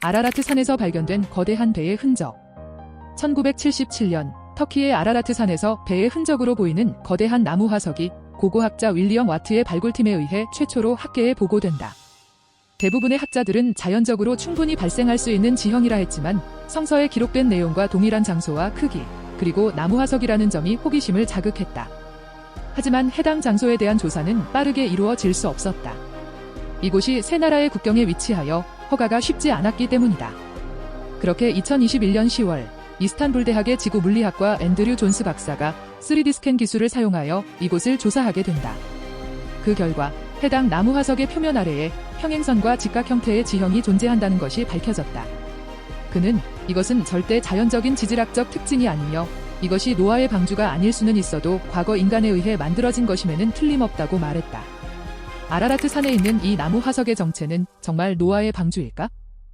아라라트 산에서 발견된 거대한 배의 흔적. 1977년 터키의 아라라트 산에서 배의 흔적으로 보이는 거대한 나무 화석이 고고학자 윌리엄 와트의 발굴팀에 의해 최초로 학계에 보고된다. 대부분의 학자들은 자연적으로 충분히 발생할 수 있는 지형이라 했지만 성서에 기록된 내용과 동일한 장소와 크기, 그리고 나무 화석이라는 점이 호기심을 자극했다. 하지만 해당 장소에 대한 조사는 빠르게 이루어질 수 없었다. 이곳이 세 나라의 국경에 위치하여 허가가 쉽지 않았기 때문이다. 그렇게 2021년 10월 이스탄불 대학의 지구 물리학과 앤드류 존스 박사가 3D 스캔 기술을 사용하여 이곳을 조사하게 된다. 그 결과 해당 나무 화석의 표면 아래에 평행선과 직각 형태의 지형이 존재한다는 것이 밝혀졌다. 그는 이것은 절대 자연적인 지질학적 특징이 아니며 이것이 노아의 방주가 아닐 수는 있어도 과거 인간에 의해 만들어진 것임에는 틀림없다고 말했다. 아라라트 산에 있는 이 나무 화석의 정체는 정말 노아의 방주일까?